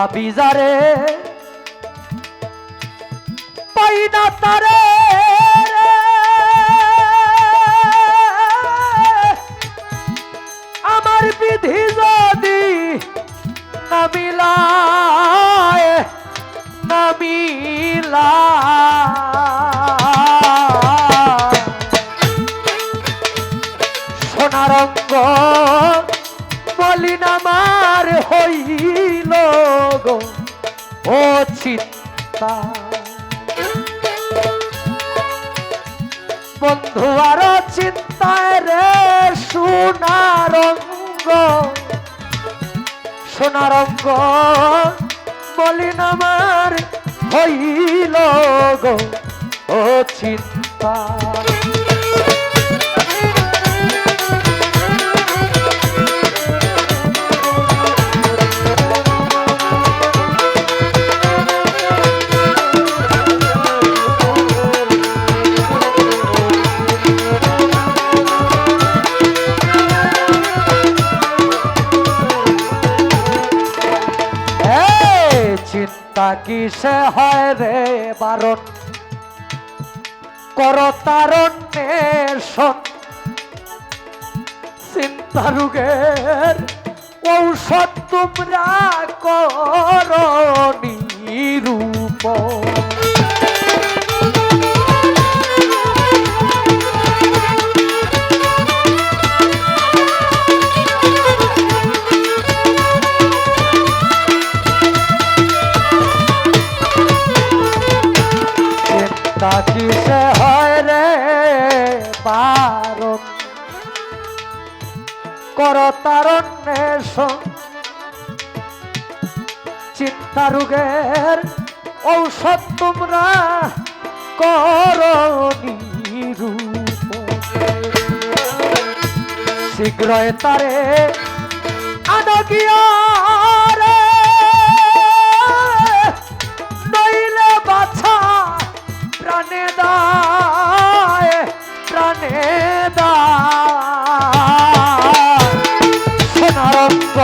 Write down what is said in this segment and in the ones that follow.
ভাবি যারে পাই না তারে আমার বিধি যদি না মিলায় না মিলায়। গো, ও চিন্তা। বন্ধু, আর চিন্তায় রে, সোনার অঙ্গ। সোনার আমার হইল গো, ও চিন্তা। কিসে হয় রে বারণ। কর তারণ চিন্তা রোগের ঔষধ তোমরা কর নিরূপ হয় রে বারণ। কর তারণ্যের চিন্তা রোগের ঔষধ তোমরা কর শীঘ্রই তারে আনগিয়া সোনারঙ্গ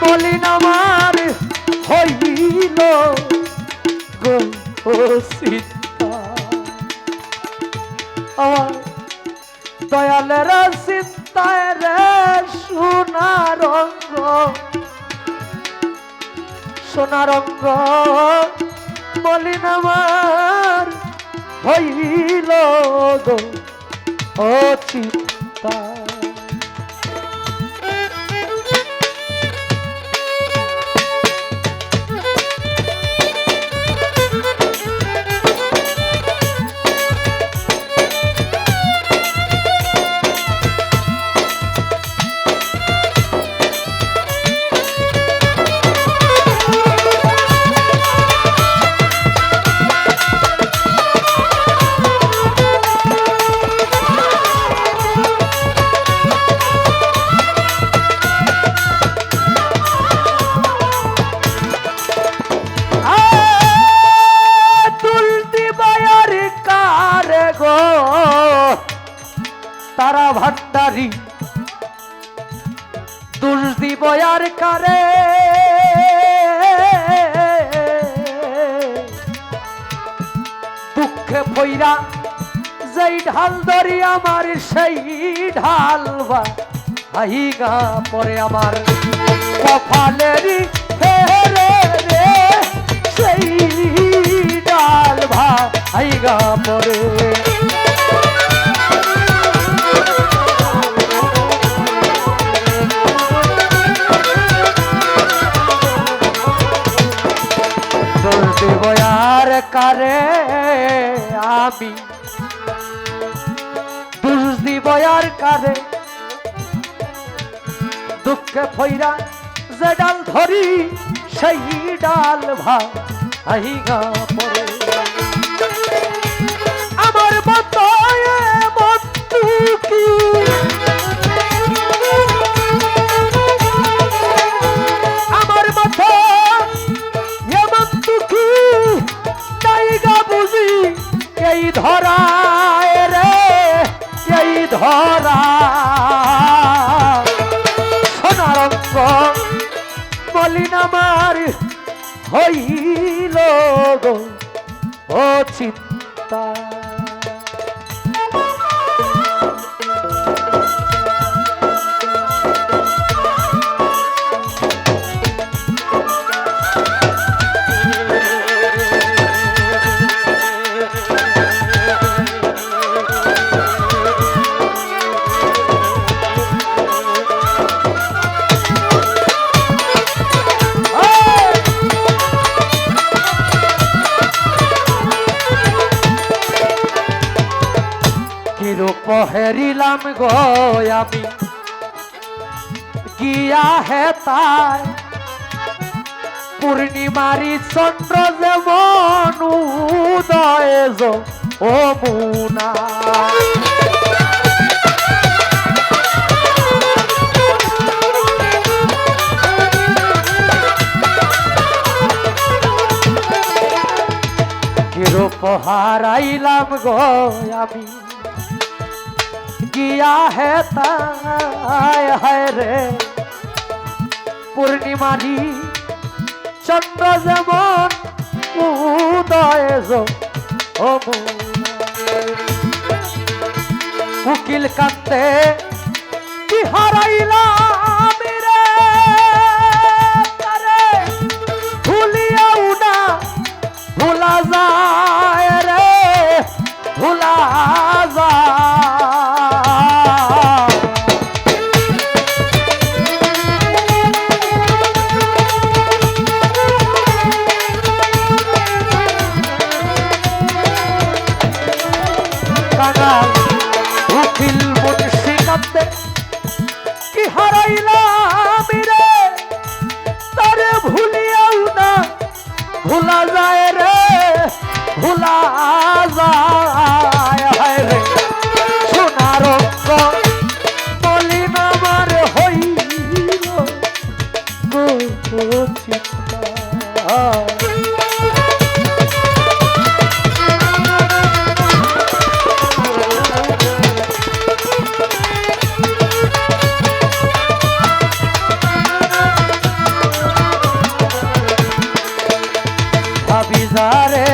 বলিন আমার হইল আমার দয়ালের চিন্তায় রে সোনারঙ্গ সোনারঙ্গ বলিন আমার হইল গো ও কারে দুঃখে ভৈরা যেই ঢাল ধরি আমার, সেই ঢাল বা গা পরে আমার। কপালেরই সেই ডাল ভাইগা পরে কারে আমি? দুষ দিবয়ার কারে? দুঃখে ফইরা যে ডাল ধরি, সেই ডাল ভাই গা আমার ধরায় রে এই ধরা। সোনারঙ্গ মলিনামার হইল ও চিন্তা। হেরিলাম গো আমি। গিয়া হে তাই পূর্ণিমারি চন্দ্র যেমন উদয় ও মুনা। কিরূপ হারাইলাম গো আমি? গিয়া है তাই হায় রে পূর্ণিমারি চন্দ্র যেমন উদয়। উকিল কান্দে কি হারাইলাম ভুলিয়াও না ভোলা যায় রে ভোলা যায় রে। সোনার বলি আমার হইল চিন্তা। ভাবি যারে